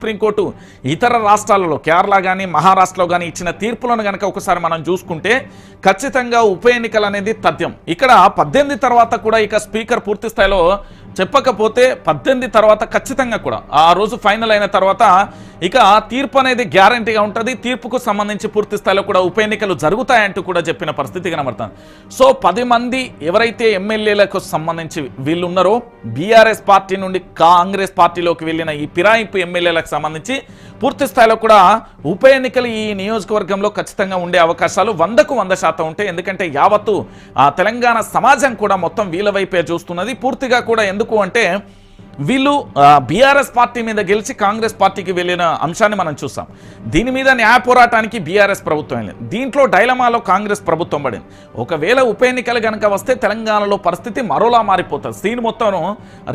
Supreme court ఇతర రాష్ట్రాలలో కేరళ కానీ మహారాష్ట్రలో కానీ ఇచ్చిన తీర్పులను కనుక ఒకసారి మనం చూసుకుంటే ఖచ్చితంగా ఉప ఎన్నికలు అనేది తథ్యం. ఇక్కడ పద్దెనిమిది తర్వాత కూడా ఇక స్పీకర్ పూర్తి స్థాయిలో చెప్పకపోతే పద్దెనిమిది తర్వాత ఖచ్చితంగా కూడా ఆ రోజు ఫైనల్ అయిన తర్వాత ఇక తీర్పు అనేది గ్యారంటీగా ఉంటుంది. తీర్పుకు సంబంధించి పూర్తి స్థాయిలో కూడా ఉప ఎన్నికలు జరుగుతాయంటూ కూడా చెప్పిన పరిస్థితి కనబడుతుంది. సో పది మంది ఎవరైతే ఎమ్మెల్యేలకు సంబంధించి వీళ్ళు ఉన్నారో బీఆర్ఎస్ పార్టీ నుండి కాంగ్రెస్ పార్టీలోకి వెళ్ళిన ఈ ఫిరాయింపు ఎమ్మెల్యేలకు సంబంధించి పూర్తి స్థాయిలో కూడా ఉప ఎన్నికలు ఈ నియోజకవర్గంలో ఖచ్చితంగా ఉండే అవకాశాలు వందకు వంద శాతం ఉంటాయి ఎందుకంటే యావత్తు ఆ తెలంగాణ సమాజం కూడా మొత్తం వీళ్ళ వైపే చూస్తున్నది. పూర్తిగా కూడా ఎందుకు అంటే వీళ్ళు బీఆర్ఎస్ పార్టీ మీద గెలిచి కాంగ్రెస్ పార్టీకి వెళ్ళిన అంశాన్ని మనం చూసాం. దీని మీద న్యాయ పోరాటానికి బీఆర్ఎస్ ప్రభుత్వం వెళ్ళింది. దీంట్లో డైలమాలో కాంగ్రెస్ ప్రభుత్వం పడింది. ఒకవేళ ఉప ఎన్నికలు కనుక వస్తే తెలంగాణలో పరిస్థితి మరోలా మారిపోతుంది. సీన్ మొత్తం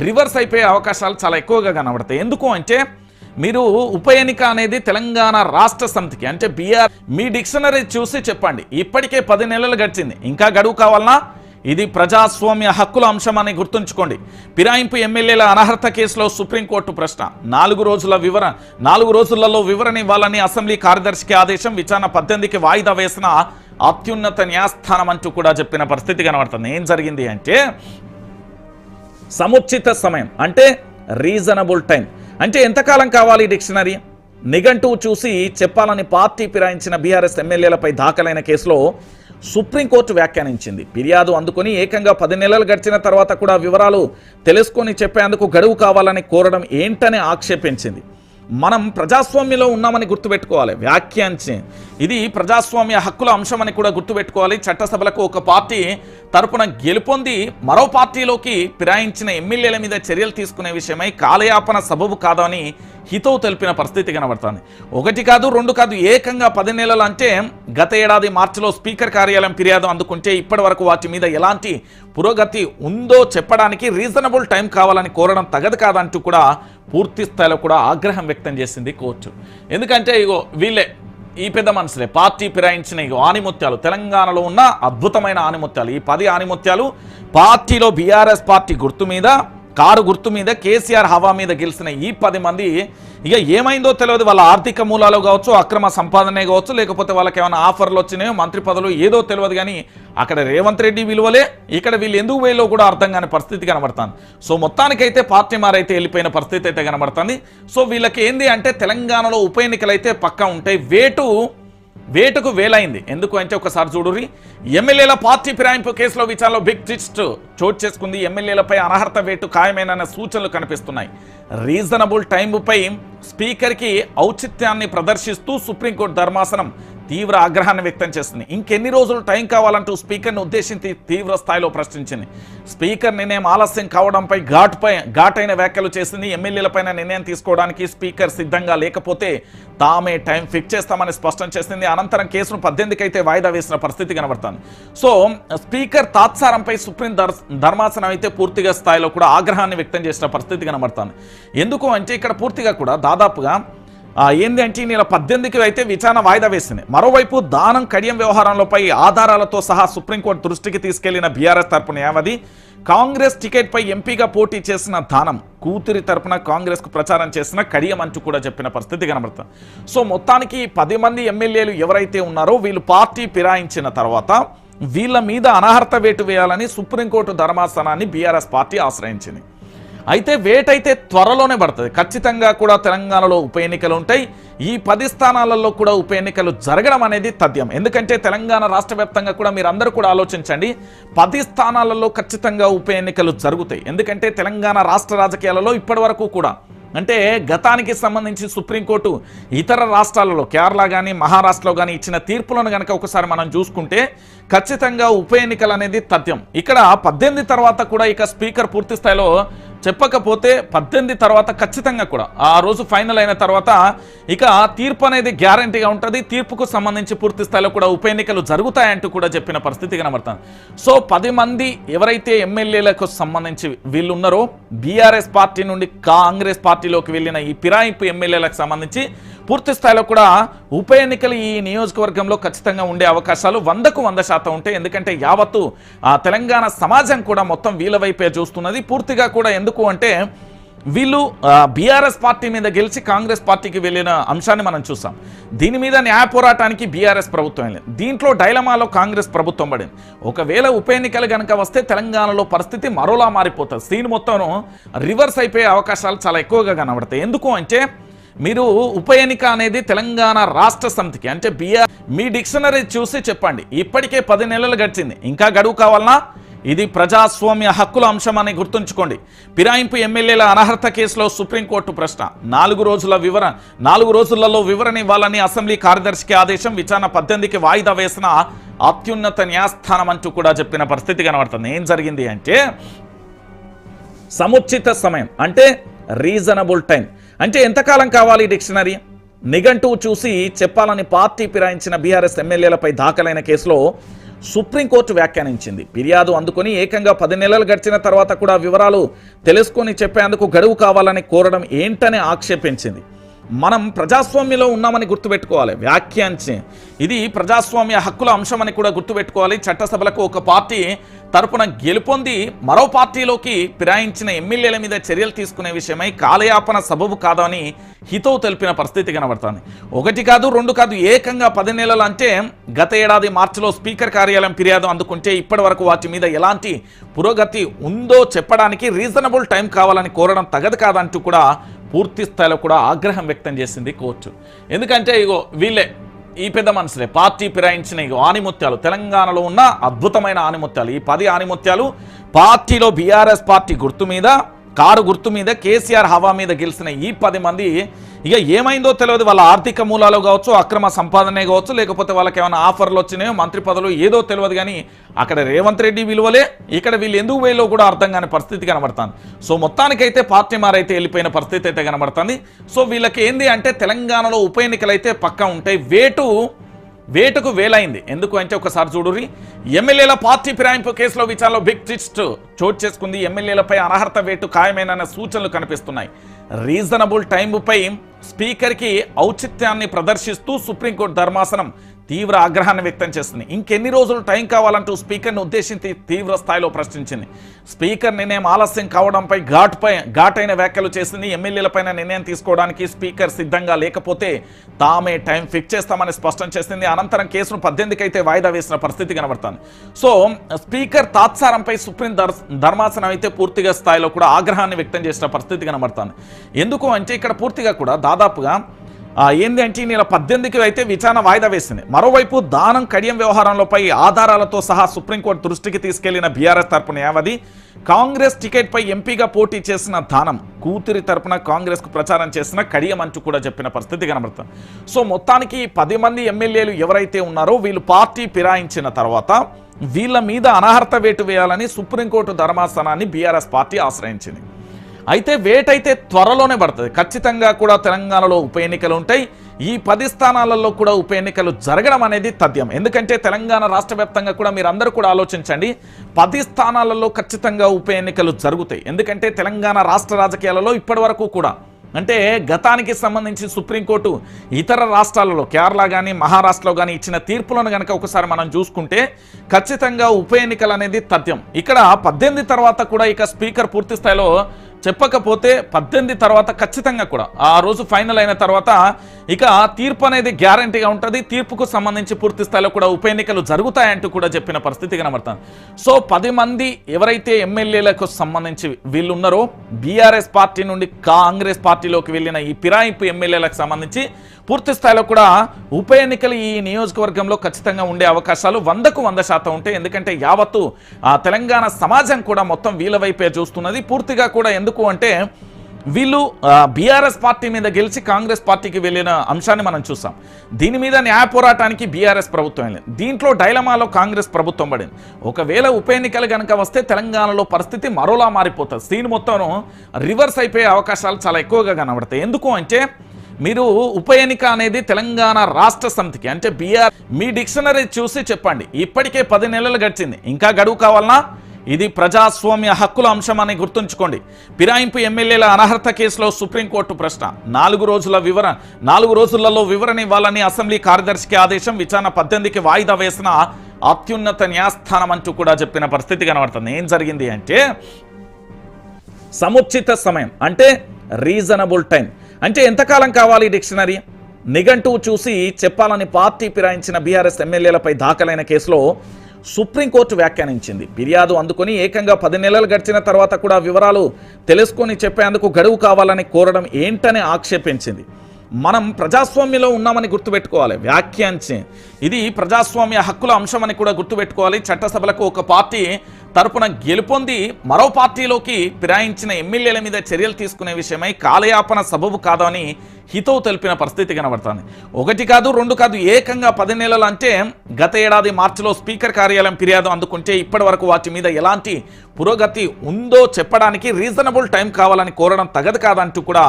రివర్స్ అయిపోయే అవకాశాలు చాలా ఎక్కువగా కనబడతాయి. ఎందుకు అంటే మీరు ఉప ఎన్నిక అనేది తెలంగాణ రాష్ట్ర సమితికి అంటే బీఆర్ మీ డిక్షనరీ చూసి చెప్పండి. ఇప్పటికే పది నెలలు గడిచింది. ఇంకా గడువు కావాలన్నా ఇది ప్రజాస్వామ్య హక్కుల అంశం అని గుర్తుంచుకోండి. పిరాయింపు ఎమ్మెల్యేల అనర్హత కేసులో సుప్రీంకోర్టు ప్రశ్న. నాలుగు రోజుల వివరణ నాలుగు రోజులలో వివరణ ఇవ్వాలని అసెంబ్లీ కార్యదర్శికి ఆదేశం విచారణ పద్దెనిమిదికి వాయిదా వేసిన అత్యున్నత న్యాయస్థానం అంటూ కూడా చెప్పిన పరిస్థితి కనబడుతుంది. ఏం జరిగింది అంటే సముచిత సమయం అంటే రీజనబుల్ టైం. అంటే ఎంతకాలం కావాలి డిక్షనరీ? నిఘంటువు చూసి చెప్పాలని పార్టీ ఫిరాయించిన బీఆర్ఎస్ ఎమ్మెల్యేలపై దాఖలైన కేసులో సుప్రీంకోర్టు వ్యాఖ్యానించింది. ఫిర్యాదు అందుకుని ఏకంగా పది నెలలు గడిచిన తర్వాత కూడా వివరాలు తెలుసుకొని చెప్పేందుకు గడువు కావాలని కోరడం ఏంటని ఆక్షేపించింది. మనం ప్రజాస్వామ్యంలో ఉన్నామని గుర్తుపెట్టుకోవాలి. వ్యాఖ్యానించి ఇది ప్రజాస్వామ్య హక్కుల అంశం అని కూడా గుర్తుపెట్టుకోవాలి. చట్టసభలకు ఒక పార్టీ తరపున గెలుపొంది మరో పార్టీలోకి ఫిరాయించిన ఎమ్మెల్యేల మీద చర్యలు తీసుకునే విషయమై కాలయాపన సబబు కాదని హితవు తెలిపిన పరిస్థితి కనబడుతుంది. ఒకటి కాదు రెండు కాదు ఏకంగా పది నెలలు అంటే గత ఏడాది మార్చిలో స్పీకర్ కార్యాలయం ఫిర్యాదు అందుకుంటే ఇప్పటి వరకు వాటి మీద ఎలాంటి పురోగతి ఉందో చెప్పడానికి రీజనబుల్ టైం కావాలని కోరడం తగదు కాదంటూ కూడా పూర్తి స్థాయిలో కూడా ఆగ్రహం వ్యక్తం చేసింది కోర్టు. ఎందుకంటే ఇగో వీళ్ళే ఈ పెద్ద మనుషులే పార్టీ ఫిరాయించిన ఇగో ఆనిముత్యాలు తెలంగాణలో ఉన్న అద్భుతమైన ఆనిముత్యాలు. ఈ పది ఆనిముత్యాలు పార్టీలో బీఆర్ఎస్ పార్టీ గుర్తు మీద కారు గుర్తు మీద కేసీఆర్ హవా మీద గెలిచిన ఈ పది మంది ఇక ఏమైందో తెలియదు. వాళ్ళ ఆర్థిక మూలాలు కావచ్చు అక్రమ సంపాదనే కావచ్చు లేకపోతే వాళ్ళకి ఏమైనా ఆఫర్లు వచ్చినాయో మంత్రి పదవులు ఏదో తెలియదు కానీ అక్కడ రేవంత్ రెడ్డి విలువలే ఇక్కడ వీళ్ళు ఎందుకు వేలో కూడా అర్థం కాని పరిస్థితి కనబడుతుంది. సో మొత్తానికైతే పార్టీ మారైతే వెళ్ళిపోయిన పరిస్థితి అయితే కనబడుతుంది. సో వీళ్ళకి ఏంది అంటే తెలంగాణలో ఉప ఎన్నికలు అయితే పక్కా ఉంటాయి వేటు వేటుకు వేలైంది. ఎందుకు అంటే ఒకసారి చూడుర్రి ఎమ్మెల్యేల పార్టీ ఫిరాయింపు కేసులో విచారణలో బిగ్ ట్విస్ట్ చోటు చేసుకుంది. ఎమ్మెల్యేలపై అనర్హత వేటు ఖాయమైన సూచనలు కనిపిస్తున్నాయి. రీజనబుల్ టైంపై స్పీకర్కి ఔచిత్యాన్ని ప్రదర్శిస్తూ సుప్రీంకోర్టు ధర్మాసనం తీవ్ర ఆగ్రహాన్ని వ్యక్తం చేస్తుంది. ఇంకెన్ని రోజులు టైం కావాలంటూ స్పీకర్ని ఉద్దేశించి తీవ్ర స్థాయిలో ప్రశ్నించింది. స్పీకర్ నిర్ణయం ఆలస్యం కావడంపై ఘాటుపై ఘాటైన వ్యాఖ్యలు చేసింది. ఎమ్మెల్యేలపైన నిర్ణయం తీసుకోవడానికి స్పీకర్ సిద్ధంగా లేకపోతే తామే టైం ఫిక్స్ చేస్తామని స్పష్టం చేసింది. అనంతరం కేసును పద్దెనిమిదికైతే అయితే వాయిదా వేసిన పరిస్థితి కనబడుతుంది. సో స్పీకర్ తాత్సారంపై సుప్రీం ధర్మాసనం అయితే పూర్తిగా స్థాయిలో కూడా ఆగ్రహాన్ని వ్యక్తం చేసిన పరిస్థితి కనబడుతుంది. ఎందుకు అంటే ఇక్కడ పూర్తిగా కూడా దాదాపుగా ఏంది అంటే ఈ నెల పద్దెనిమిదికి అయితే విచారణ వాయిదా వేసింది. మరోవైపు దానం కడియం వ్యవహారంలోపై ఆధారాలతో సహా సుప్రీంకోర్టు దృష్టికి తీసుకెళ్ళిన బీఆర్ఎస్ తరపున న్యాయవాది కాంగ్రెస్ టికెట్పై ఎంపీగా పోటీ చేసిన దానం కూతురి తరపున కాంగ్రెస్కు ప్రచారం చేసిన కడియం అంటూ కూడా చెప్పిన పరిస్థితి కనబడుతుంది. సో మొత్తానికి పది మంది ఎమ్మెల్యేలు ఎవరైతే ఉన్నారో వీళ్ళు పార్టీ ఫిరాయించిన తర్వాత వీళ్ళ మీద అనర్హత వేటు వేయాలని సుప్రీంకోర్టు ధర్మాసనాన్ని బీఆర్ఎస్ పార్టీ ఆశ్రయించింది. అయితే వేటైతే త్వరలోనే పడుతుంది. ఖచ్చితంగా కూడా తెలంగాణలో ఉప ఎన్నికలు ఉంటాయి. ఈ పది స్థానాలలో కూడా ఉప ఎన్నికలు జరగడం అనేది తథ్యం. ఎందుకంటే తెలంగాణ రాష్ట్ర వ్యాప్తంగా కూడా మీరందరూ కూడా ఆలోచించండి. పది స్థానాలలో ఖచ్చితంగా ఉప ఎన్నికలు జరుగుతాయి. ఎందుకంటే తెలంగాణ రాష్ట్ర రాజకీయాలలో ఇప్పటివరకు కూడా అంటే గతానికి సంబంధించి సుప్రీంకోర్టు ఇతర రాష్ట్రాలలో కేరళ కానీ మహారాష్ట్రలో కానీ ఇచ్చిన తీర్పులను కనుక ఒకసారి మనం చూసుకుంటే ఖచ్చితంగా ఉప ఎన్నికలు అనేది తథ్యం. ఇక్కడ పద్దెనిమిది తర్వాత కూడా ఇక స్పీకర్ పూర్తి స్థాయిలో చెప్పకపోతే పద్దెనిమిది తర్వాత ఖచ్చితంగా కూడా ఆ రోజు ఫైనల్ అయిన తర్వాత ఇక తీర్పు అనేది గ్యారంటీగా ఉంటుంది తీర్పుకు సంబంధించి పూర్తి స్థాయిలో కూడా ఉప ఎన్నికలు జరుగుతాయంటూ కూడా చెప్పిన పరిస్థితి కనబడుతుంది. సో పది మంది ఎవరైతే ఎమ్మెల్యేలకు సంబంధించి వీళ్ళున్నారో బీఆర్ఎస్ పార్టీ నుండి కాంగ్రెస్ పార్టీలోకి వెళ్ళిన ఈ ఫిరాయింపు ఎమ్మెల్యేలకు సంబంధించి పూర్తి స్థాయిలో కూడా ఉప ఎన్నికలు ఈ నియోజకవర్గంలో ఖచ్చితంగా ఉండే అవకాశాలు వందకు వంద శాతం ఉంటాయి ఎందుకంటే యావత్తు ఆ తెలంగాణ సమాజం కూడా మొత్తం వీళ్ళ వైపే చూస్తున్నది. పూర్తిగా కూడా ఎందుకు అంటే వీళ్ళు బీఆర్ఎస్ పార్టీ మీద గెలిచి కాంగ్రెస్ పార్టీకి వెళ్ళిన అంశాన్ని మనం చూసాం. దీని మీద న్యాయ పోరాటానికి బీఆర్ఎస్ ప్రభుత్వం వెళ్ళింది. దీంట్లో డైలమాలో కాంగ్రెస్ ప్రభుత్వం పడింది. ఒకవేళ ఉప ఎన్నికలు కనుక వస్తే తెలంగాణలో పరిస్థితి మరోలా మారిపోతుంది. సీన్ మొత్తం రివర్స్ అయిపోయే అవకాశాలు చాలా ఎక్కువగా కనబడతాయి. ఎందుకు అంటే మీరు ఉప ఎన్నిక అనేది తెలంగాణ రాష్ట్ర సమితికి అంటే బిఆర్ మీ డిక్షనరీ చూసి చెప్పండి. ఇప్పటికే పది నెలలు గడిచింది. ఇంకా గడువు కావాలన్నా ఇది ప్రజాస్వామ్య హక్కుల అంశం అని గుర్తుంచుకోండి. పిరాయింపు ఎమ్మెల్యేల అనర్హత కేసులో సుప్రీంకోర్టు ప్రశ్న. నాలుగు రోజుల వివరణ నాలుగు రోజులలో వివరణ ఇవ్వాలని అసెంబ్లీ కార్యదర్శికి ఆదేశం విచారణ పద్దెనిమిదికి వాయిదా వేసిన అత్యున్నత న్యాయస్థానం అంటూ కూడా చెప్పిన పరిస్థితి కనబడుతుంది. ఏం జరిగింది అంటే సముచిత సమయం అంటే రీజనబుల్ టైం. అంటే ఎంతకాలం కావాలి డిక్షనరీ? నిఘంటువు చూసి చెప్పాలని పార్టీ ఫిరాయించిన బీఆర్ఎస్ ఎమ్మెల్యేలపై దాఖలైన కేసులో సుప్రీంకోర్టు వ్యాఖ్యానించింది. ఫిర్యాదు అందుకొని ఏకంగా పది నెలలు గడిచిన తర్వాత కూడా వివరాలు తెలుసుకొని చెప్పేందుకు గడువు కావాలని కోరడం ఏంటని ఆక్షేపించింది. మనం ప్రజాస్వామ్యంలో ఉన్నామని గుర్తుపెట్టుకోవాలి. వ్యాఖ్యాంచి. ఇది ప్రజాస్వామ్య హక్కుల అంశం అని కూడా గుర్తుపెట్టుకోవాలి. చట్టసభలకు ఒక పార్టీ తరపున గెలుపొంది మరో పార్టీలోకి ఫిరాయించిన ఎమ్మెల్యేల మీద చర్యలు తీసుకునే విషయమై కాలయాపన సబబు కాదని హితవు తెలిపిన పరిస్థితి కనబడుతుంది. ఒకటి కాదు రెండు కాదు ఏకంగా పది నెలలు అంటే గత ఏడాది మార్చిలో స్పీకర్ కార్యాలయం ఫిర్యాదు అందుకుంటే ఇప్పటి వరకు వాటి మీద ఎలాంటి పురోగతి ఉందో చెప్పడానికి రీజనబుల్ టైం కావాలని కోరడం తగదు కాదంటూ కూడా పూర్తి స్థాయిలో కూడా ఆగ్రహం వ్యక్తం చేసింది కోర్టు. ఎందుకంటే ఇగో వీళ్ళే ఈ పెద్ద మనుషులే పార్టీ ఫిరాయించిన ఇగో ఆనిముత్యాలు తెలంగాణలో ఉన్న అద్భుతమైన ఆనిముత్యాలు. ఈ పది ఆనిముత్యాలు పార్టీలో బీఆర్ఎస్ పార్టీ గుర్తు మీద కారు గుర్తు మీద కేసీఆర్ హవా మీద గెలిచిన ఈ పది మంది ఇక ఏమైందో తెలియదు. వాళ్ళ ఆర్థిక మూలాలు కావచ్చు అక్రమ సంపాదనే కావచ్చు లేకపోతే వాళ్ళకి ఏమైనా ఆఫర్లు వచ్చినాయో మంత్రి పదవులు ఏదో తెలియదు కానీ అక్కడ రేవంత్ రెడ్డి విలువలే. ఇక్కడ వీళ్ళు ఎందుకు వేలో కూడా అర్థం కాని పరిస్థితి కనబడుతుంది. సో మొత్తానికైతే పార్టీ మారైతే వెళ్ళిపోయిన పరిస్థితి అయితే కనబడుతుంది. సో వీళ్ళకి ఏంది అంటే తెలంగాణలో ఉప ఎన్నికలు అయితే పక్కా ఉంటాయి. వేటు వేటుకు వేలైంది. ఎందుకు అంటే ఒకసారి చూడుర్రి ఎమ్మెల్యేల పార్టీ ఫిరాయింపు కేసులో విచారణలో బిగ్ ట్విస్ట్ చోటు చేసుకుంది. ఎమ్మెల్యేలపై అనర్హత వేటు ఖాయమైన సూచనలు కనిపిస్తున్నాయి. రీజనబుల్ టైంపై స్పీకర్కి ఔచిత్యాన్ని ప్రదర్శిస్తూ సుప్రీంకోర్టు ధర్మాసనం తీవ్ర ఆగ్రహాన్ని వ్యక్తం చేస్తుంది. ఇంకెన్ని రోజులు టైం కావాలంటూ స్పీకర్ని ఉద్దేశించి తీవ్ర స్థాయిలో ప్రశ్నించింది. స్పీకర్ నిర్ణయం ఆలస్యం కావడంపై ఘాట్పై ఘాటైన వ్యాఖ్యలు చేసింది. ఎమ్మెల్యేలపైన నిర్ణయం తీసుకోవడానికి స్పీకర్ సిద్ధంగా లేకపోతే తామే టైం ఫిక్స్ చేస్తామని స్పష్టం చేసింది. అనంతరం కేసును పద్దెనిమిదికైతే అయితే వాయిదా వేసిన పరిస్థితి కనబడుతుంది. సో స్పీకర్ తాత్సారంపై సుప్రీం ధర్మాసనం అయితే పూర్తిగా స్థాయిలో కూడా ఆగ్రహాన్ని వ్యక్తం చేసిన పరిస్థితి కనబడుతుంది. ఎందుకు అంటే ఇక్కడ పూర్తిగా కూడా దాదాపుగా ఏంది అంటే ఈ నెల పద్దెనిమిదికి అయితే విచారణ వాయిదా వేసింది. మరోవైపు దానం కడియం వ్యవహారంలోపై ఆధారాలతో సహా సుప్రీంకోర్టు దృష్టికి తీసుకెళ్ళిన బీఆర్ఎస్ తరపున న్యాయవాది కాంగ్రెస్ టికెట్పై ఎంపీగా పోటీ చేసిన దానం కూతురి తరపున కాంగ్రెస్కు ప్రచారం చేసిన కడియం అంటూ కూడా చెప్పిన పరిస్థితి కనబడుతుంది. సో మొత్తానికి పది మంది ఎమ్మెల్యేలు ఎవరైతే ఉన్నారో వీళ్ళు పార్టీ ఫిరాయించిన తర్వాత వీళ్ళ మీద అనర్హత వేటు వేయాలని సుప్రీంకోర్టు ధర్మాసనాన్ని బీఆర్ఎస్ పార్టీ ఆశ్రయించింది. అయితే వేటైతే త్వరలోనే పడుతుంది. ఖచ్చితంగా కూడా తెలంగాణలో ఉప ఎన్నికలు ఉంటాయి. ఈ పది స్థానాలలో కూడా ఉప ఎన్నికలు జరగడం అనేది తథ్యం. ఎందుకంటే తెలంగాణ రాష్ట్ర వ్యాప్తంగా కూడా మీరు అందరూ కూడా ఆలోచించండి. పది స్థానాలలో ఖచ్చితంగా ఉప ఎన్నికలు జరుగుతాయి. ఎందుకంటే తెలంగాణ రాష్ట్ర రాజకీయాలలో ఇప్పటి కూడా అంటే గతానికి సంబంధించి సుప్రీంకోర్టు ఇతర రాష్ట్రాలలో కేరళ కానీ మహారాష్ట్రలో కానీ ఇచ్చిన తీర్పులను కనుక ఒకసారి మనం చూసుకుంటే ఖచ్చితంగా ఉప ఎన్నికలు అనేది తథ్యం. ఇక్కడ పద్దెనిమిది తర్వాత కూడా ఇక స్పీకర్ పూర్తి స్థాయిలో చెప్పకపోతే పద్దెనిమిది తర్వాత ఖచ్చితంగా కూడా ఆ రోజు ఫైనల్ అయిన తర్వాత ఇక తీర్పు అనేది గ్యారంటీగా ఉంటుంది తీర్పుకు సంబంధించి పూర్తి స్థాయిలో కూడా ఉప ఎన్నికలు జరుగుతాయంటూ కూడా చెప్పిన పరిస్థితి కనబడుతుంది. సో పది మంది ఎవరైతే ఎమ్మెల్యేలకు సంబంధించి వీళ్ళున్నారో బీఆర్ఎస్ పార్టీ నుండి కాంగ్రెస్ పార్టీలోకి వెళ్ళిన ఈ పిరాయింపు ఎమ్మెల్యేలకు సంబంధించి పూర్తి స్థాయిలో కూడా ఉప ఎన్నికలు ఈ నియోజకవర్గంలో ఖచ్చితంగా ఉండే అవకాశాలు వందకు వంద శాతం ఉంటాయి ఎందుకంటే యావత్తు ఆ తెలంగాణ సమాజం కూడా మొత్తం వీళ్ళ వైపే చూస్తున్నది. పూర్తిగా కూడా ఎందుకు అంటే వీళ్ళు బీఆర్ఎస్ పార్టీ మీద గెలిచి కాంగ్రెస్ పార్టీకి వెళ్ళిన అంశాన్ని మనం చూసాం. దీని మీద న్యాయ పోరాటానికి బీఆర్ఎస్ ప్రభుత్వం వెళ్ళింది. దీంట్లో డైలమాలో కాంగ్రెస్ ప్రభుత్వం పడింది. ఒకవేళ ఉప ఎన్నికలు కనుక వస్తే తెలంగాణలో పరిస్థితి మరోలా మారిపోతుంది. సీన్ మొత్తం రివర్స్ అయిపోయే అవకాశాలు చాలా ఎక్కువగా కనబడతాయి. ఎందుకు అంటే మీరు ఉప ఎన్నిక అనేది తెలంగాణ రాష్ట్ర సమితికి అంటే బీఆర్ మీ డిక్షనరీ చూసి చెప్పండి. ఇప్పటికే పది నెలలు గడిచింది. ఇంకా గడువు కావాలనా? ఇది ప్రజాస్వామ్య హక్కుల అంశం అని గుర్తుంచుకోండి. పిరాయింపు ఎమ్మెల్యేల అనర్హత కేసులో సుప్రీంకోర్టు ప్రశ్న. నాలుగు రోజుల వివరణ నాలుగు రోజులలో వివరణ ఇవ్వాలని అసెంబ్లీ కార్యదర్శికి ఆదేశం విచారణ పద్దెనిమిదికి వాయిదా వేసిన అత్యున్నత న్యాయస్థానం అంటూ కూడా చెప్పిన పరిస్థితి కనబడుతుంది. ఏం జరిగింది అంటే సముచిత సమయం అంటే రీజనబుల్ టైం. అంటే ఎంతకాలం కావాలి డిక్షనరీ? నిఘంటువు చూసి చెప్పాలని పార్టీ ఫిరాయించిన బీఆర్ఎస్ ఎమ్మెల్యేలపై దాఖలైన కేసులో సుప్రీంకోర్టు వ్యాఖ్యానించింది. ఫిర్యాదు అందుకొని ఏకంగా పది నెలలు గడిచిన తర్వాత కూడా వివరాలు తెలుసుకొని చెప్పేందుకు గడువు కావాలని కోరడం ఏంటని ఆక్షేపించింది. మనం ప్రజాస్వామ్యంలో ఉన్నామని గుర్తుపెట్టుకోవాలి. వ్యాఖ్యానించి ఇది ప్రజాస్వామ్య హక్కుల అంశమని కూడా గుర్తుపెట్టుకోవాలి. చట్టసభలకు ఒక పార్టీ తరపున గెలుపొంది మరో పార్టీలోకి ఫిరాయించిన ఎమ్మెల్యేల మీద చర్యలు తీసుకునే విషయమై కాలయాపన సబబు కాదని హితవు తెలిపిన పరిస్థితి కనబడుతుంది. ఒకటి కాదు రెండు కాదు ఏకంగా పది నెలలు అంటే గత ఏడాది మార్చిలో స్పీకర్ కార్యాలయం ఫిర్యాదు అందుకుంటే ఇప్పటి వరకు వాటి మీద ఎలాంటి పురోగతి ఉందో చెప్పడానికి రీజనబుల్ టైం కావాలని కోరడం తగదు కాదంటూ కూడా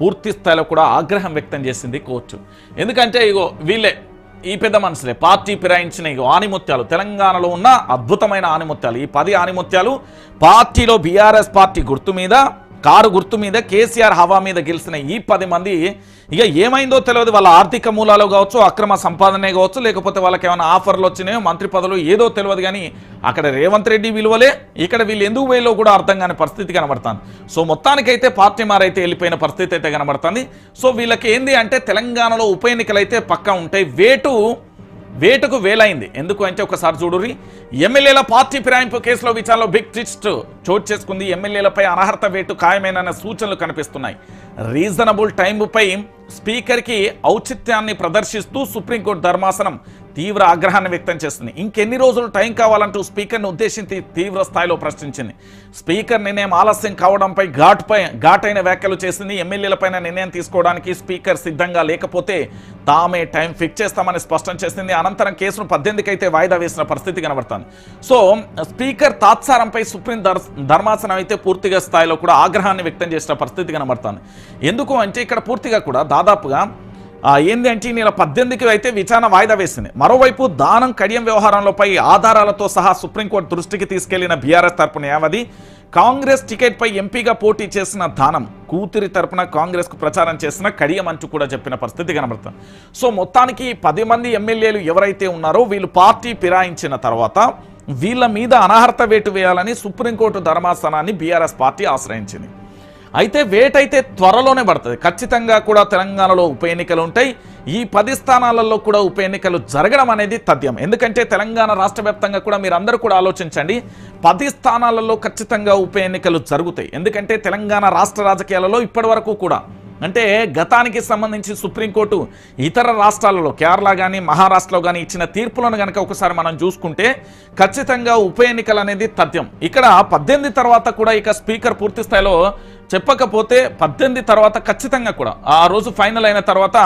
పూర్తి స్థాయిలో కూడా ఆగ్రహం వ్యక్తం చేసింది కోర్టు. ఎందుకంటే ఇగో వీళ్ళే ఈ పెద్ద మనుషులే. పార్టీ ఫిరాయించిన ఇగో ఆనిముత్యాలు తెలంగాణలో ఉన్న అద్భుతమైన ఆనిముత్యాలు. ఈ పది ఆనిముత్యాలు పార్టీలో బీఆర్ఎస్ పార్టీ గుర్తు మీద కారు గుర్తు మీద కేసీఆర్ హవా మీద గెలిచిన ఈ పది మంది ఇక ఏమైందో తెలియదు. వాళ్ళ ఆర్థిక మూలాలు కావచ్చు అక్రమ సంపాదనే కావచ్చు లేకపోతే వాళ్ళకి ఏమైనా ఆఫర్లు వచ్చినాయో మంత్రి పదవులు ఏదో తెలియదు కానీ అక్కడ రేవంత్ రెడ్డి విలువలే ఇక్కడ వీళ్ళు ఎందుకు వేలో కూడా అర్థం కాని పరిస్థితి కనబడుతుంది. సో మొత్తానికైతే పార్టీ మారైతే వెళ్ళిపోయిన పరిస్థితి అయితే కనబడుతుంది. సో వీళ్ళకి ఏంది అంటే తెలంగాణలో ఉప ఎన్నికలు అయితే పక్కా ఉంటాయి వేటు వేటుకు వేలైంది. ఎందుకు అంటే ఒకసారి చూడురి ఎమ్మెల్యేల పార్టీ ఫిరాయింపు కేసులో విచారణలో బిగ్ ట్విస్ట్ చోటు చేసుకుంది. ఎమ్మెల్యేలపై అనర్హత వేటు ఖాయమైన సూచనలు కనిపిస్తున్నాయి. రీజనబుల్ టైంపై స్పీకర్కి ఔచిత్యాన్ని ప్రదర్శిస్తూ సుప్రీంకోర్టు ధర్మాసనం తీవ్ర ఆగ్రహాన్ని వ్యక్తం చేస్తుంది. ఇంకెన్ని రోజులు టైం కావాలంటూ స్పీకర్ని ఉద్దేశించి తీవ్ర స్థాయిలో ప్రశ్నించింది. స్పీకర్ నిర్ణయం ఆలస్యం కావడంపై ఘాట్పై ఘాటైన వ్యాఖ్యలు చేసింది. ఎమ్మెల్యేలపైన నిర్ణయం తీసుకోవడానికి స్పీకర్ సిద్ధంగా లేకపోతే తామే టైం ఫిక్స్ చేస్తామని స్పష్టం చేసింది. అనంతరం కేసును పద్దెనిమిదికి అయితే వాయిదా వేసిన పరిస్థితి కనబడుతుంది. సో స్పీకర్ తాత్సారంపై సుప్రీం ధర్మాసనం అయితే పూర్తిగా స్థాయిలో కూడా ఆగ్రహాన్ని వ్యక్తం చేసిన పరిస్థితి కనబడుతుంది. ఎందుకు అంటే ఇక్కడ పూర్తిగా కూడా దాదాపుగా ఏంది అంటే ఈ నెల పద్దెనిమిదికి అయితే విచారణ వాయిదా వేసింది. మరోవైపు దానం కడియం వ్యవహారంలోపై ఆధారాలతో సహా సుప్రీంకోర్టు దృష్టికి తీసుకెళ్ళిన బీఆర్ఎస్ తరపు న్యాయవాది కాంగ్రెస్ టికెట్పై ఎంపీగా పోటీ చేసిన దానం కూతురి తరపున కాంగ్రెస్కు ప్రచారం చేసిన కడియం అంటూ కూడా చెప్పిన పరిస్థితి కనబడుతుంది. సో మొత్తానికి పది మంది ఎమ్మెల్యేలు ఎవరైతే ఉన్నారో వీళ్ళు పార్టీ ఫిరాయించిన తర్వాత వీళ్ళ మీద అనర్హత వేటు వేయాలని సుప్రీంకోర్టు ధర్మాసనాన్ని బీఆర్ఎస్ పార్టీ ఆశ్రయించింది. అయితే వేటైతే త్వరలోనే పడుతుంది. ఖచ్చితంగా కూడా తెలంగాణలో ఉప ఎన్నికలు ఉంటాయి. ఈ పది స్థానాలలో కూడా ఉప ఎన్నికలు జరగడం అనేది తథ్యం. ఎందుకంటే తెలంగాణ రాష్ట్ర వ్యాప్తంగా కూడా మీరు అందరూ కూడా ఆలోచించండి. పది స్థానాలలో ఖచ్చితంగా ఉప ఎన్నికలు జరుగుతాయి. ఎందుకంటే తెలంగాణ రాష్ట్ర రాజకీయాలలో ఇప్పటివరకు కూడా అంటే గతానికి సంబంధించి సుప్రీంకోర్టు ఇతర రాష్ట్రాలలో కేరళ కానీ మహారాష్ట్రలో కానీ ఇచ్చిన తీర్పులను కనుక ఒకసారి మనం చూసుకుంటే ఖచ్చితంగా ఉప ఎన్నికలు అనేది తథ్యం. ఇక్కడ పద్దెనిమిది తర్వాత కూడా ఇక స్పీకర్ పూర్తి స్థాయిలో చెప్పకపోతే పద్దెనిమిది తర్వాత ఖచ్చితంగా కూడా. ఆ రోజు ఫైనల్ అయిన తర్వాత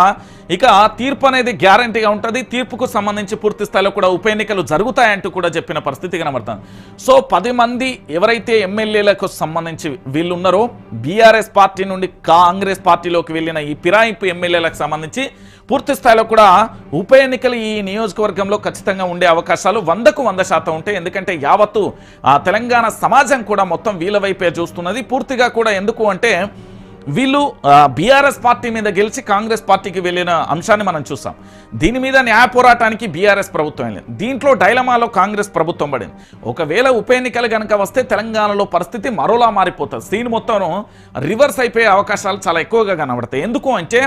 ఇక తీర్పు అనేది గ్యారంటీగా ఉంటుంది. తీర్పుకు సంబంధించి పూర్తి స్థాయిలో కూడా ఉప ఎన్నికలు జరుగుతాయంటూ కూడా చెప్పిన పరిస్థితి కనబడుతుంది. సో పది మంది ఎవరైతే ఎమ్మెల్యేలకు సంబంధించి వీళ్ళున్నారో బీఆర్ఎస్ పార్టీ నుండి కాంగ్రెస్ పార్టీలోకి వెళ్ళిన ఈ పిరాయింపు ఎమ్మెల్యేలకు సంబంధించి పూర్తి స్థాయిలో కూడా ఉప ఎన్నికలు ఈ నియోజకవర్గంలో ఖచ్చితంగా ఉండే అవకాశాలు వందకు వంద శాతం ఉంటాయి. ఎందుకంటే యావత్తు ఆ తెలంగాణ సమాజం కూడా మొత్తం వీళ్ళ వైపే చూస్తున్నది. పూర్తిగా కూడా ఎందుకు అంటే వీళ్ళు బీఆర్ఎస్ పార్టీ మీద గెలిచి కాంగ్రెస్ పార్టీకి వెళ్ళిన అంశాన్ని మనం చూసాం. దీని మీద న్యాయ పోరాటానికి బీఆర్ఎస్ ప్రభుత్వం వెళ్ళింది. దీంట్లో డైలమాలో కాంగ్రెస్ ప్రభుత్వం పడింది. ఒకవేళ ఉప ఎన్నికలు కనుక వస్తే తెలంగాణలో పరిస్థితి మరోలా మారిపోతుంది. సీన్ మొత్తం రివర్స్ అయిపోయే అవకాశాలు చాలా ఎక్కువగా కనబడతాయి. ఎందుకు అంటే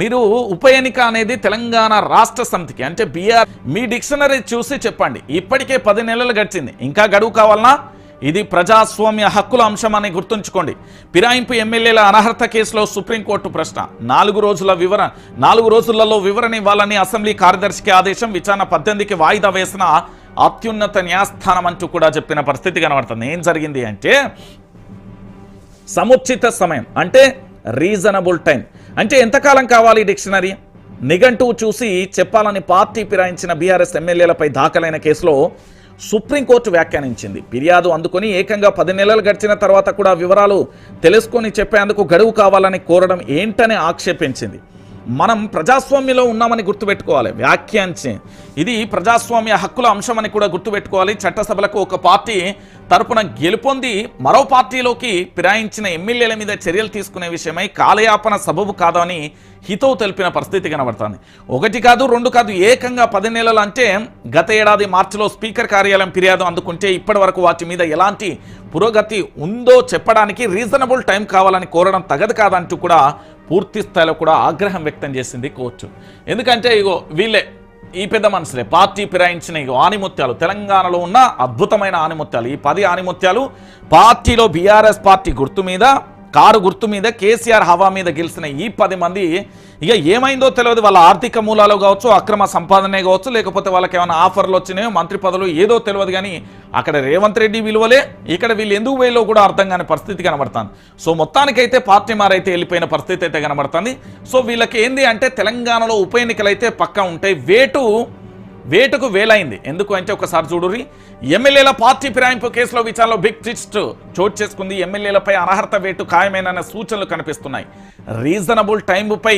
మీరు ఉప ఎన్నిక అనేది తెలంగాణ రాష్ట్ర సమితికి అంటే బీఆర్ మీ డిక్షనరీ చూసి చెప్పండి. ఇప్పటికే పది నెలలు గడిచింది. ఇంకా గడువు కావాలనా? ఇది ప్రజాస్వామ్య హక్కుల అంశం అని గుర్తుంచుకోండి. పిరాయింపు ఎమ్మెల్యేల అనర్హత కేసులో సుప్రీంకోర్టు ప్రశ్న. నాలుగు రోజుల వివరణ నాలుగు రోజులలో వివరణ ఇవ్వాలని అసెంబ్లీ కార్యదర్శికి ఆదేశం విచారణ పద్దెనిమిదికి వాయిదా వేసిన అత్యున్నత న్యాయస్థానం అంటూ కూడా చెప్పిన పరిస్థితి కనబడుతుంది. ఏం జరిగింది అంటే సముచిత సమయం అంటే రీజనబుల్ టైం అంటే ఎంతకాలం కావాలి డిక్షనరీ? నిఘంటువు చూసి చెప్పాలని పార్టీ ఫిరాయించిన బీఆర్ఎస్ ఎమ్మెల్యేలపై దాఖలైన కేసులో సుప్రీంకోర్టు వ్యాఖ్యానించింది. ఫిర్యాదు అందుకొని ఏకంగా పది నెలలు గడిచిన తర్వాత కూడా వివరాలు తెలుసుకొని చెప్పేందుకు గడువు కావాలని కోరడం ఏంటని ఆక్షేపించింది. మనం ప్రజాస్వామ్యంలో ఉన్నామని గుర్తుపెట్టుకోవాలి. వ్యాఖ్యానించి ఇది ప్రజాస్వామ్య హక్కుల అంశమని కూడా గుర్తుపెట్టుకోవాలి. చట్టసభలకు ఒక పార్టీ తరపున గెలుపొంది మరో పార్టీలోకి ఫిరాయించిన ఎమ్మెల్యేల మీద చర్యలు తీసుకునే విషయమై కాలయాపన సబబు కాదని హితవు తెలిపిన పరిస్థితి కనబడుతుంది. ఒకటి కాదు రెండు కాదు ఏకంగా పది నెలలు అంటే గత ఏడాది మార్చిలో స్పీకర్ కార్యాలయం ఫిర్యాదు అందుకుంటే ఇప్పటి వరకు వాటి మీద ఎలాంటి పురోగతి ఉందో చెప్పడానికి రీజనబుల్ టైం కావాలని కోరడం తగదు కాదంటూ కూడా పూర్తి స్థాయిలో కూడా ఆగ్రహం వ్యక్తం చేసింది కోర్టు. ఎందుకంటే ఇగో వీళ్ళే ఈ పెద్ద మనుషులే పార్టీ ఫిరాయించిన ఆనిముత్యాలు తెలంగాణలో ఉన్న అద్భుతమైన ఆనిముత్యాలు ఈ పది ఆనిముత్యాలు పార్టీలో బీఆర్ఎస్ పార్టీ గుర్తు మీద కారు గుర్తు మీద కేసీఆర్ హవా మీద గెలిచిన ఈ పది మంది ఇక ఏమైందో తెలియదు. వాళ్ళ ఆర్థిక మూలాలు కావచ్చు అక్రమ సంపాదనే కావచ్చు లేకపోతే వాళ్ళకి ఏమైనా ఆఫర్లు వచ్చినాయో మంత్రి పదవులు ఏదో తెలియదు కానీ అక్కడ రేవంత్ రెడ్డి విలువలే. ఇక్కడ వీళ్ళు ఎందుకు వేలో కూడా అర్థం కాని పరిస్థితి కనబడుతుంది. సో మొత్తానికైతే పార్టీ మారైతే వెళ్ళిపోయిన పరిస్థితి అయితే కనబడుతుంది. సో వీళ్ళకి ఏంది అంటే తెలంగాణలో ఉప ఎన్నికలు అయితే పక్కా ఉంటాయి. వేటు వేటుకు వేలైంది. ఎందుకు అంటే ఒకసారి చూడుర్రి. ఎమ్మెల్యేల పార్టీ ఫిరాయింపు కేసులో విచారణలో బిగ్ ట్విస్ట్ చోటు చేసుకుంది. ఎమ్మెల్యేలపై అనర్హత వేటు ఖాయమేనన్న సూచనలు కనిపిస్తున్నాయి. రీజనబుల్ టైంపై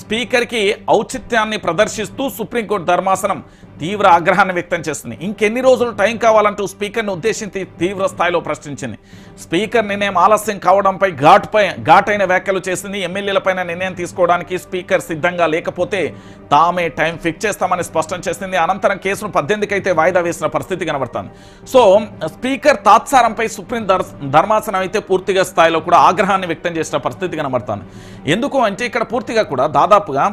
స్పీకర్కి ఔచిత్యాన్ని ప్రదర్శిస్తూ సుప్రీంకోర్టు ధర్మాసనం తీవ్ర ఆగ్రహాన్ని వ్యక్తం చేస్తుంది. ఇంకెన్ని రోజులు టైం కావాలంటూ స్పీకర్ను ఉద్దేశించి తీవ్ర స్థాయిలో ప్రశ్నించింది. స్పీకర్ నిర్ణయం ఆలస్యం కావడంపై ఘాటుపై ఘాటైన వ్యాఖ్యలు చేసింది. ఎమ్మెల్యేలపైన నిర్ణయం తీసుకోవడానికి స్పీకర్ సిద్ధంగా లేకపోతే తామే టైం ఫిక్స్ చేస్తామని స్పష్టం చేసింది. అనంతరం కేసును పద్దెనిమిదికైతే వాయిదా వేసిన పరిస్థితి కనబడుతుంది. సో స్పీకర్ తాత్సారంపై సుప్రీం ధర్మాసనం అయితే పూర్తిగా స్థాయిలో కూడా ఆగ్రహాన్ని వ్యక్తం చేసిన పరిస్థితి కనబడతాను ఎందుకు అంటే ఇక్కడ పూర్తిగా కూడా దాదాపుగా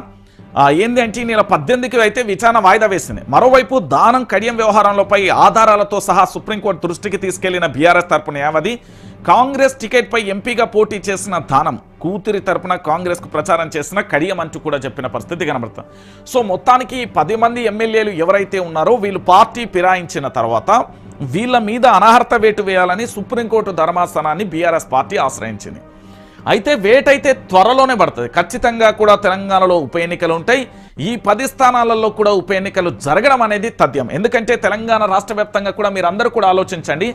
ఏంది అంటే నేను పద్దెనిమిదికి అయితే విచారణ వాయిదా వేసింది. మరోవైపు దానం కడియం వ్యవహారంలోపై ఆధారాలతో సహా సుప్రీంకోర్టు దృష్టికి తీసుకెళ్ళిన బీఆర్ఎస్ తరపున న్యాయవాది కాంగ్రెస్ టికెట్పై ఎంపీగా పోటీ చేసిన దానం కూతురి తరపున కాంగ్రెస్కు ప్రచారం చేసిన కడియం అంటూ కూడా చెప్పిన పరిస్థితి కనబడుతుంది. సో మొత్తానికి పది మంది ఎమ్మెల్యేలు ఎవరైతే ఉన్నారో వీళ్ళు పార్టీ ఫిరాయించిన తర్వాత వీళ్ళ మీద అనర్హత వేటు వేయాలని సుప్రీంకోర్టు ధర్మాసనాన్ని బీఆర్ఎస్ పార్టీ ఆశ్రయించింది. అయితే వేటైతే త్వరలోనే పడుతుంది. ఖచ్చితంగా కూడా తెలంగాణలో ఉప ఎన్నికలు ఉంటాయి. ఈ పది స్థానాలలో కూడా ఉప ఎన్నికలు జరగడం అనేది తథ్యం. ఎందుకంటే తెలంగాణ రాష్ట్ర వ్యాప్తంగా కూడా మీరు కూడా ఆలోచించండి.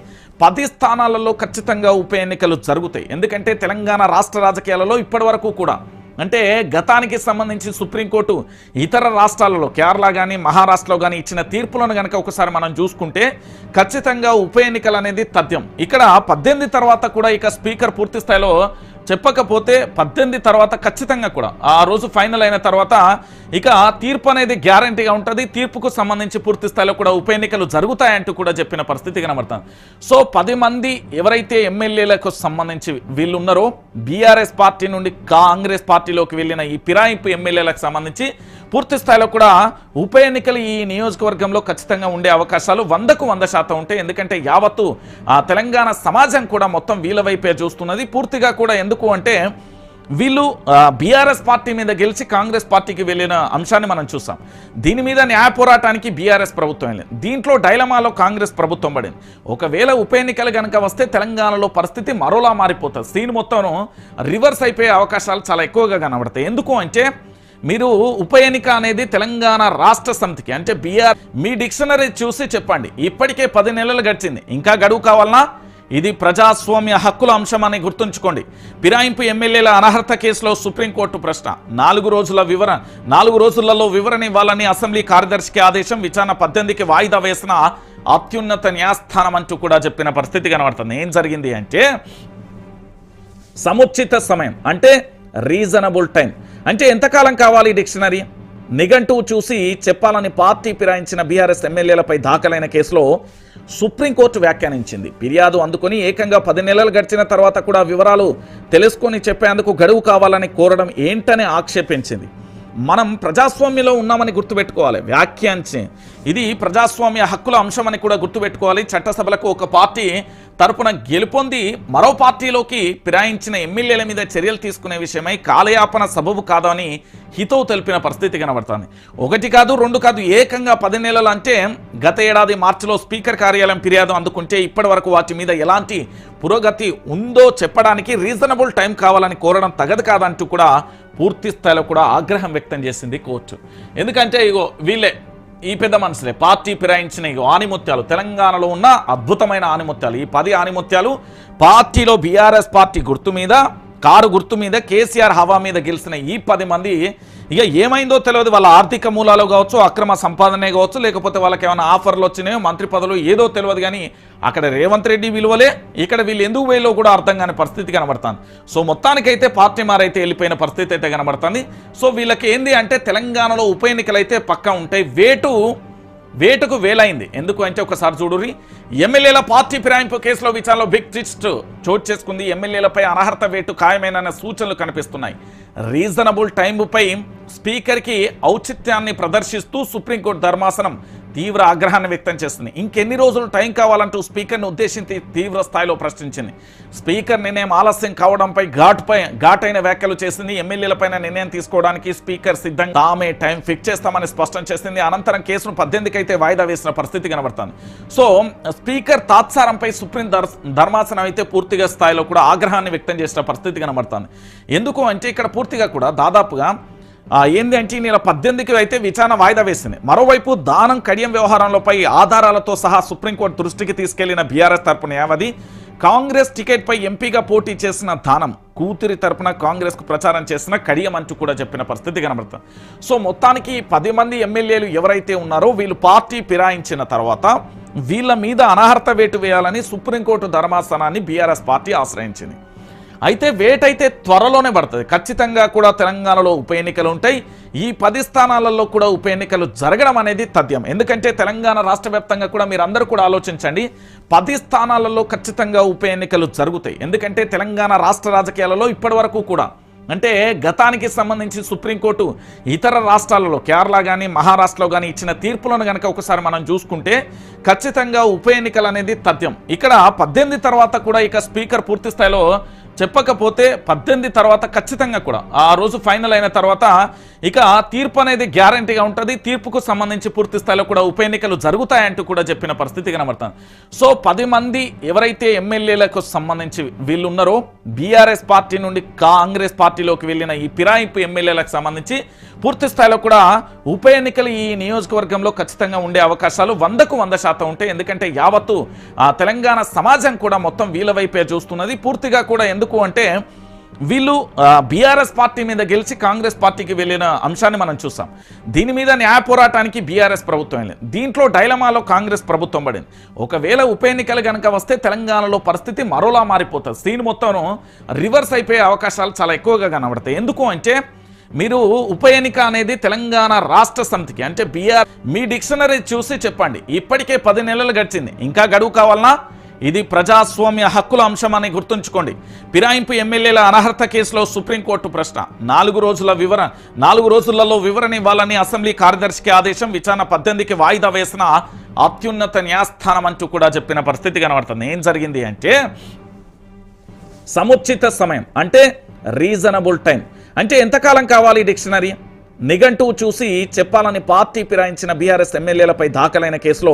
పది స్థానాలలో ఖచ్చితంగా ఉప ఎన్నికలు జరుగుతాయి. ఎందుకంటే తెలంగాణ రాష్ట్ర రాజకీయాలలో ఇప్పటి వరకు కూడా అంటే గతానికి సంబంధించి సుప్రీంకోర్టు ఇతర రాష్ట్రాలలో కేరళ కానీ మహారాష్ట్రలో కానీ ఇచ్చిన తీర్పులను కనుక ఒకసారి మనం చూసుకుంటే ఖచ్చితంగా ఉప ఎన్నికలు అనేది తథ్యం. ఇక్కడ పద్దెనిమిది తర్వాత కూడా ఇక స్పీకర్ పూర్తి స్థాయిలో చెప్పకపోతే పద్దెనిమిది తర్వాత ఖచ్చితంగా కూడా. ఆ రోజు ఫైనల్ అయిన తర్వాత ఇక తీర్పు అనేది గ్యారంటీగా ఉంటుంది. తీర్పుకు సంబంధించి పూర్తి స్థాయిలో కూడా ఉప ఎన్నికలు జరుగుతాయంటూ కూడా చెప్పిన పరిస్థితి కనబడుతుంది సో పది మంది ఎవరైతే ఎమ్మెల్యేలకు సంబంధించి వీళ్ళు ఉన్నారో బీఆర్ఎస్ పార్టీ నుండి కాంగ్రెస్ పార్టీలోకి వెళ్ళిన ఈ పిరాయింపు ఎమ్మెల్యేలకు సంబంధించి పూర్తి స్థాయిలో కూడా ఉప ఎన్నికలు ఈ నియోజకవర్గంలో ఖచ్చితంగా ఉండే అవకాశాలు వందకు వంద శాతం ఉంటాయి. ఎందుకంటే యావత్తు ఆ తెలంగాణ సమాజం కూడా మొత్తం వీళ్ళ వైపే చూస్తున్నది. పూర్తిగా కూడా ఎందుకు అంటే వీళ్ళు బీఆర్ఎస్ పార్టీ మీద గెలిచి కాంగ్రెస్ పార్టీకి వెళ్ళిన అంశాన్ని మనం చూసాం. దీని మీద న్యాయ పోరాటానికి బీఆర్ఎస్ ప్రభుత్వం వెళ్ళింది. దీంట్లో డైలమాలో కాంగ్రెస్ ప్రభుత్వం పడింది. ఒకవేళ ఉప ఎన్నికలు కనుక వస్తే తెలంగాణలో పరిస్థితి మరోలా మారిపోతుంది. సీన్ మొత్తం రివర్స్ అయిపోయే అవకాశాలు చాలా ఎక్కువగా కనబడతాయి. ఎందుకు అంటే మీరు ఉప ఎన్నిక అనేది తెలంగాణ రాష్ట్ర సమితికి అంటే బీఆర్ మీ డిక్షనరీ చూసి చెప్పండి. ఇప్పటికే పది నెలలు గడిచింది. ఇంకా గడువు కావాలనా? ఇది ప్రజాస్వామ్య హక్కుల అంశం అని గుర్తుంచుకోండి. పిరాయింపు ఎమ్మెల్యేల అనర్హత కేసులో సుప్రీంకోర్టు ప్రశ్న. నాలుగు రోజుల వివరణ నాలుగు రోజులలో వివరణ ఇవ్వాలని అసెంబ్లీ కార్యదర్శికి ఆదేశం విచారణ పద్దెనిమిదికి వాయిదా వేసిన అత్యున్నత న్యాయస్థానం అంటూ కూడా చెప్పిన పరిస్థితి కనబడుతుంది. ఏం జరిగింది అంటే సముచిత సమయం అంటే రీజనబుల్ టైం. అంటే ఎంతకాలం కావాలి డిక్షనరీ? నిఘంటువు చూసి చెప్పాలని పార్టీ ఫిరాయించిన బీఆర్ఎస్ ఎమ్మెల్యేలపై దాఖలైన కేసులో సుప్రీంకోర్టు వ్యాఖ్యానించింది. ఫిర్యాదు అందుకొని ఏకంగా పది నెలలు గడిచిన తర్వాత కూడా వివరాలు తెలుసుకొని చెప్పేందుకు గడువు కావాలని కోరడం ఏంటని ఆక్షేపించింది. మనం ప్రజాస్వామ్యంలో ఉన్నామని గుర్తుపెట్టుకోవాలి. వ్యాఖ్యానించి ఇది ప్రజాస్వామ్య హక్కుల అంశమని కూడా గుర్తుపెట్టుకోవాలి. చట్టసభలకు ఒక పార్టీ తరపున గెలుపొంది మరో పార్టీలోకి ఫిరాయించిన ఎమ్మెల్యేల మీద చర్యలు తీసుకునే విషయమై కాలయాపన సబబు కాదని హితవు తెలిపిన పరిస్థితి కనబడుతుంది. ఒకటి కాదు రెండు కాదు ఏకంగా పది నెలలు అంటే గత ఏడాది మార్చిలో స్పీకర్ కార్యాలయం ఫిర్యాదు అందుకుంటే ఇప్పటి వరకు వాటి మీద ఎలాంటి పురోగతి ఉందో చెప్పడానికి రీజనబుల్ టైం కావాలని కోరడం తగదు కాదంటూ కూడా పూర్తి స్థాయిలో కూడా ఆగ్రహం వ్యక్తం చేసింది కోర్టు. ఎందుకంటే ఇగో వీళ్ళే ఈ పెద్ద మనుషులే పార్టీ ఫిరాయించిన ఇగో ఆనిముత్యాలు తెలంగాణలో ఉన్న అద్భుతమైన ఆనిముత్యాలు. ఈ పది ఆనిముత్యాలు పార్టీలో బీఆర్ఎస్ పార్టీ గుర్తు మీద కారు గుర్తు మీద కేసీఆర్ హవా మీద గెలిచిన ఈ పది మంది ఇక ఏమైందో తెలియదు. వాళ్ళ ఆర్థిక మూలాలు కావచ్చు అక్రమ సంపాదనే కావచ్చు లేకపోతే వాళ్ళకి ఏమైనా ఆఫర్లు వచ్చినాయో మంత్రి పదవులు ఏదో తెలియదు కానీ అక్కడ రేవంత్ రెడ్డి విలువలే. ఇక్కడ వీళ్ళు ఎందుకు వేలో కూడా అర్థం కాని పరిస్థితి కనబడుతుంది. సో మొత్తానికైతే పార్టీ మారైతే వెళ్ళిపోయిన పరిస్థితి అయితే కనబడుతుంది. సో వీళ్ళకి ఏంది అంటే తెలంగాణలో ఉప ఎన్నికలు అయితే పక్కా ఉంటాయి. వేటు వేటుకు వేలైంది. ఎందుకు అంటే ఒకసారి చూడురి ఎమ్మెల్యేల పార్టీ ఫిరాయింపు కేసులో విచారణలో బిగ్ ట్విస్ట్ చోటు చేసుకుంది. ఎమ్మెల్యేలపై అనర్హత వేటు ఖాయమైన సూచనలు కనిపిస్తున్నాయి. రీజనబుల్ టైంపై స్పీకర్కి ఔచిత్యాన్ని ప్రదర్శిస్తూ సుప్రీంకోర్టు ధర్మాసనం తీవ్ర ఆగ్రహాన్ని వ్యక్తం చేస్తుంది. ఇంకెన్ని రోజులు టైం కావాలంటూ స్పీకర్ని ఉద్దేశించి తీవ్ర స్థాయిలో ప్రశ్నించింది. స్పీకర్ నిర్ణయం ఆలస్యం కావడంపై ఘాట్పై ఘాటైన వ్యాఖ్యలు చేసింది. ఎమ్మెల్యేలపైన నిర్ణయం తీసుకోవడానికి స్పీకర్ సిద్ధంగా తామే టైం ఫిక్స్ చేస్తామని స్పష్టం చేసింది. అనంతరం కేసును పద్దెనిమిదికి అయితే వాయిదా వేసిన పరిస్థితి కనబడుతుంది. సో స్పీకర్ తాత్సారంపై సుప్రీం ధర్మాసనం అయితే పూర్తిగా స్థాయిలో కూడా ఆగ్రహాన్ని వ్యక్తం చేసిన పరిస్థితి కనబడుతుంది. ఎందుకు అంటే ఇక్కడ పూర్తిగా కూడా దాదాపుగా ఏంది అంటే ఈ నెల పద్దెనిమిదికి అయితే విచారణ వాయిదా వేసింది. మరోవైపు దానం కడియం వ్యవహారంలోపై ఆధారాలతో సహా సుప్రీంకోర్టు దృష్టికి తీసుకెళ్ళిన బీఆర్ఎస్ తరపు న్యాయవాది కాంగ్రెస్ టికెట్పై ఎంపీగా పోటీ చేసిన దానం కూతురి తరపున కాంగ్రెస్కు ప్రచారం చేసిన కడియం అంటూ కూడా చెప్పిన పరిస్థితి కనబడుతుంది. సో మొత్తానికి పది మంది ఎమ్మెల్యేలు ఎవరైతే ఉన్నారో వీళ్ళు పార్టీ ఫిరాయించిన తర్వాత వీళ్ళ మీద అనర్హత వేటు వేయాలని సుప్రీంకోర్టు ధర్మాసనాన్ని బీఆర్ఎస్ పార్టీ ఆశ్రయించింది. అయితే వేటైతే త్వరలోనే పడుతుంది. ఖచ్చితంగా కూడా తెలంగాణలో ఉప ఎన్నికలు ఉంటాయి. ఈ పది స్థానాలలో కూడా ఉప ఎన్నికలు జరగడం అనేది తథ్యం. ఎందుకంటే తెలంగాణ రాష్ట్ర వ్యాప్తంగా కూడా మీరందరూ కూడా ఆలోచించండి. పది స్థానాలలో ఖచ్చితంగా ఉప ఎన్నికలు జరుగుతాయి. ఎందుకంటే తెలంగాణ రాష్ట్ర రాజకీయాలలో ఇప్పటివరకు కూడా అంటే గతానికి సంబంధించి సుప్రీంకోర్టు ఇతర రాష్ట్రాలలో కేరళ కానీ మహారాష్ట్రలో కానీ ఇచ్చిన తీర్పులను కనుక ఒకసారి మనం చూసుకుంటే ఖచ్చితంగా ఉప ఎన్నికలు అనేది తథ్యం. ఇక్కడ పద్దెనిమిది తర్వాత కూడా ఇక స్పీకర్ పూర్తి స్థాయిలో చెప్పకపోతే పద్దెనిమిది తర్వాత ఖచ్చితంగా కూడా. ఆ రోజు ఫైనల్ అయిన తర్వాత ఇక తీర్పు అనేది గ్యారంటీగా ఉంటుంది. తీర్పుకు సంబంధించి పూర్తి స్థాయిలో కూడా ఉప ఎన్నికలు జరుగుతాయంటూ కూడా చెప్పిన పరిస్థితి కనబడుతుంది. సో పది మంది ఎవరైతే ఎమ్మెల్యేలకు సంబంధించి వీళ్ళు ఉన్నారో బీఆర్ఎస్ పార్టీ నుండి కాంగ్రెస్ పార్టీలోకి వెళ్ళిన ఈ పిరాయింపు ఎమ్మెల్యేలకు సంబంధించి పూర్తి స్థాయిలో కూడా ఉప ఎన్నికలు ఈ నియోజకవర్గంలో ఖచ్చితంగా ఉండే అవకాశాలు వందకు వంద శాతం ఉంటాయి. ఎందుకంటే యావత్తు ఆ తెలంగాణ సమాజం కూడా మొత్తం వీళ్ళ వైపే చూస్తున్నది. పూర్తిగా కూడా ఎందుకు అంటే వీళ్ళు బీఆర్ఎస్ పార్టీ మీద గెలిచి కాంగ్రెస్ పార్టీకి వెళ్ళిన అంశాన్ని మనం చూసాం. దీని మీద న్యాయ పోరాటానికి బీఆర్ఎస్ ప్రభుత్వం వెళ్ళింది. దీంట్లో డైలమాలో కాంగ్రెస్ ప్రభుత్వం పడింది. ఒకవేళ ఉప ఎన్నికలు కనుక వస్తే తెలంగాణలో పరిస్థితి మరోలా మారిపోతుంది. సీన్ మొత్తం రివర్స్ అయిపోయే అవకాశాలు చాలా ఎక్కువగా కనబడతాయి. ఎందుకు అంటే మీరు ఉప ఎన్నిక అనేది తెలంగాణ రాష్ట్ర సమితికి అంటే బీఆర్ మీ డిక్షనరీ చూసి చెప్పండి. ఇప్పటికే పది నెలలు గడిచింది. ఇంకా గడువు కావాలన్నా ఇది ప్రజాస్వామ్య హక్కుల అంశమని గుర్తుంచుకోండి. పిరాయింపు ఎమ్మెల్యేల అనర్హత కేసులో సుప్రీంకోర్టు ప్రశ్న. నాలుగు రోజుల వివరణ నాలుగు రోజులలో వివరణ ఇవ్వాలని అసెంబ్లీ కార్యదర్శికి ఆదేశం విచారణ పద్దెనిమిదికి వాయిదా వేసిన అత్యున్నత న్యాయస్థానం అంటూ కూడా చెప్పిన పరిస్థితి కనబడుతుంది. ఏం జరిగింది అంటే సముచిత సమయం అంటే రీజనబుల్ టైం. అంటే ఎంతకాలం కావాలి డిక్షనరీ? నిఘంటువు చూసి చెప్పాలని పార్టీ ఫిరాయించిన బీఆర్ఎస్ ఎమ్మెల్యేలపై దాఖలైన కేసులో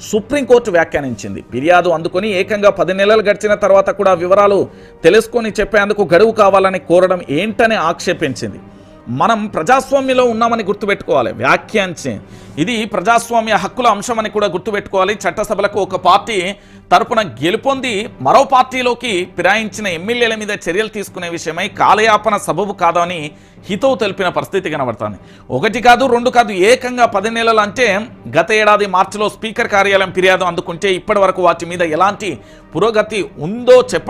సుప్రీంకోర్టు వ్యాఖ్యానించింది. ఫిర్యాదు అందుకొని ఏకంగా పది నెలలు గడిచిన తర్వాత కూడా వివరాలు తెలుసుకొని చెప్పేందుకు గడువు కావాలని కోరడం ఏంటని ఆక్షేపించింది. మనం ప్రజాస్వామ్యంలో ఉన్నామని గుర్తుపెట్టుకోవాలి. వ్యాఖ్యానించి ఇది ప్రజాస్వామ్య హక్కుల అంశం అని కూడా గుర్తుపెట్టుకోవాలి. చట్టసభలకు ఒక పార్టీ తరపున గెలుపొంది మరో పార్టీలోకి ఫిరాయించిన ఎమ్మెల్యేల మీద చర్యలు తీసుకునే విషయమై కాలయాపన సబబు కాదని హితవు తెలిపిన పరిస్థితి కనబడుతుంది. ఒకటి కాదు రెండు కాదు ఏకంగా పది నెలలు అంటే గత ఏడాది మార్చిలో స్పీకర్ కార్యాలయం ఫిర్యాదు అందుకుంటే ఇప్పటి వరకు వాటి మీద ఎలాంటి పురోగతి ఉందో చెప్ప